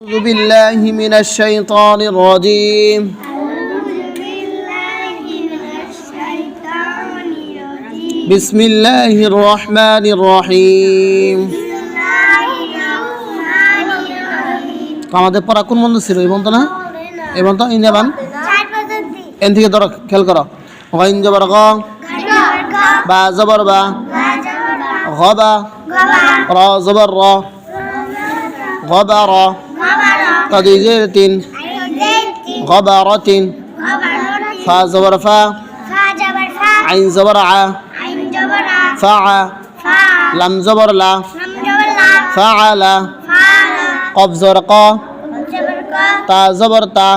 أعوذ بالله من الشيطان الرجيم بسم الله الرحمن الرحيم আমাদের পড়া কোন বন্ধু ছিল এই বন্ধু না এই বন্ধু ইন্দিয়াবান এন থেকে ধরো খেয়াল করো গইন জবর গ বা জবর বা গ বা র জবর র قديزيرة غبرة فا زبر فا عين زبر ع لم زبر لا فعل قف زبر قا تا زبر تا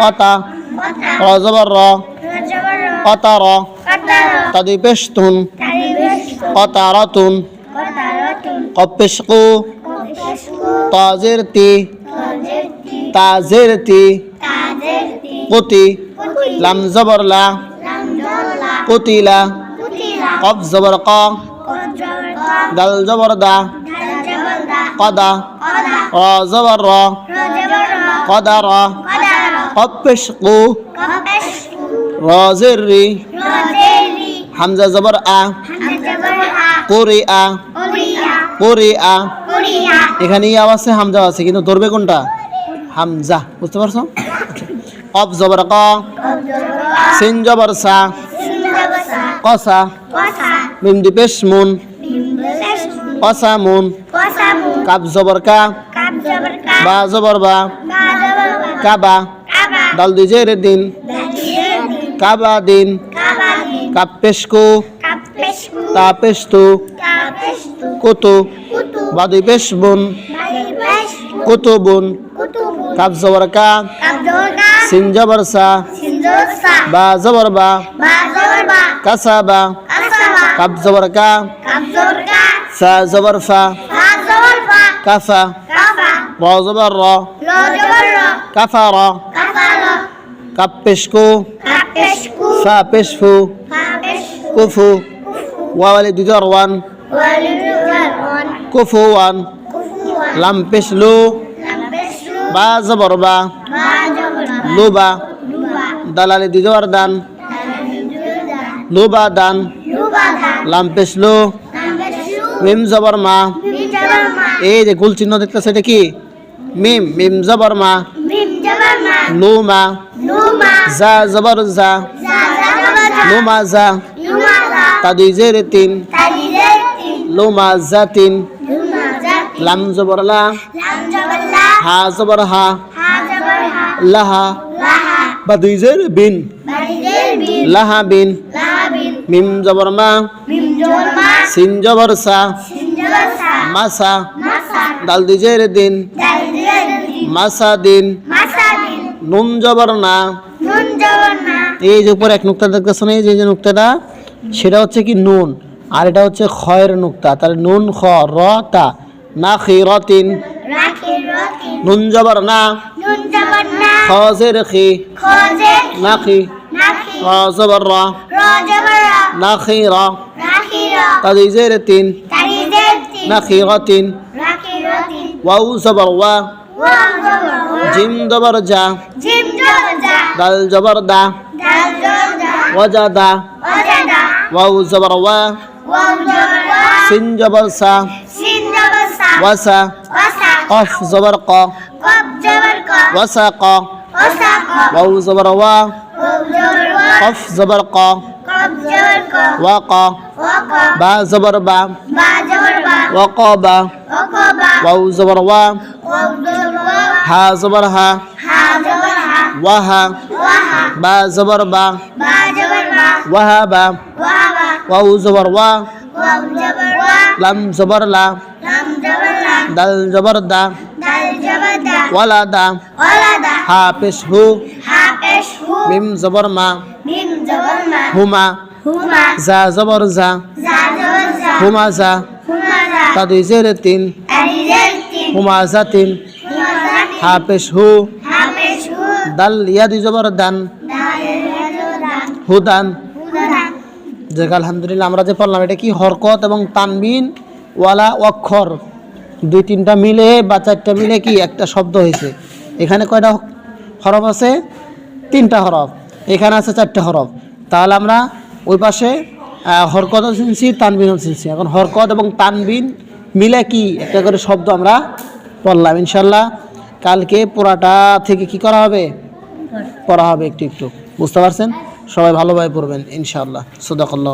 قطا را زبر را قطر تدي قطرة قبشقو তাজেরতি। তাজেরতি। কতি লাম জবরলা কতিলা। কব জবর ক দাল জবরদা কদা। র জবর র কদা র কপেশ কু রজের। রি হামজা জবর আ কোরিয়া কোরিয়া এখানে ইয়াও আছে, হামজা আছে, কিন্তু ধরবে কোনটা? হামজা, বুঝতে পারছ? অফ জবর ক। সিন জবর সা। কসা। মিম দিপেশ মুন। কসা মুন। কাপ জবর কা। বা জবর বা। কাবা। দাল দিজের দিন। কাবা দিন। কাপ পেশকু তা পেশতু কুতু? বাদি পেশ বুন। কুতু বুন? কাপ জবর কা। সিন জবর সা। বা জবর বা। কাসা বা। কাপ জবর কা। সা জবর ফা। কাফা। র। জবর র। কাফা র। কাপ পেশকু ফা পেশফু কুফু ওয়ান। লাম পেশলু। বা জবর বা লুবা। দালালি দুজর দান লুবা দান লাম পেশলু। মিম জবর মা এই যে গোল চিহ্ন দেখতেছে এটা কি? মিম মিম জবর মা লু মা জা জবর জা লুমা। জা তাদি জের তিন। লুমা জা তিন লাম জবর লা। হা জবর হা। লাহা। বাদুই জের বিন। লাহা বিন। মিম জবর মা। সিন জবর সা। মাসা। দাল দিজের দিন। মাসা দিন। নুন জবর না। এই যে উপর এক নুক্তা দেখতেছেন এই যে যে নুক্তাটা সেটা হচ্ছে কি নুন আর এটা হচ্ছে খয়ের নুক্তা। তাহলে নুন খ র তা। না খি রতিন নুন জবর না। খজের খি না খি র জবর র। না খি র। তাদিজের তিন না খি রতিন। ওয়াউ জবর ওয়া। জিম জবর যা। দাল জবর দা। ওয়াজা দা ওয়াউ জবর ওয়া সিন জবর সা ওয়াসা কফ জবর ক ওয়াসা ক ওয়াউ জবর ওয়া কফ জবর ক ওয়া ক বা জবর বা ওয়া ক বা ওয়াউ জবর ওয়া হা জবর হা ওয়াহা বা জবর বা ওয়াহাবা ওয়াউ জবর ওয়া লাম জবর লা দাল জবর দা ওয়ালা দা হা পেশ হু মিম জবর মা হুমা জা জবর জা হুমা জা তাদি জের তিন হুমা জা তিন দাল ইয়াদি জবর দান। হুদান। যাক আলহামদুলিল্লাহ, আমরা যে পড়লাম, এটা কি হরকত এবং তানবিন? ওয়ালা অক্ষর। দুই তিনটা মিলে বা চারটা মিলে কি একটা শব্দ হয়েছে। এখানে কয়টা হরফ আছে? তিনটা হরফ। এখানে আছে চারটা হরফ। তাহলে আমরা ওই পাশে হরকত চিনছি তানবিনও শুনছি। এখন হরকত এবং তানবিন মিলে কি? একটা করে শব্দ আমরা পড়লাম। ইনশাল্লাহ কালকে পোড়াটা থেকে কি করা হবে? পড়া হবে একটু একটু। বুঝতে পারছেন? সবাই ভালোভাবে পড়বেন ইনশাআল্লাহ। সুদাকল্লাহ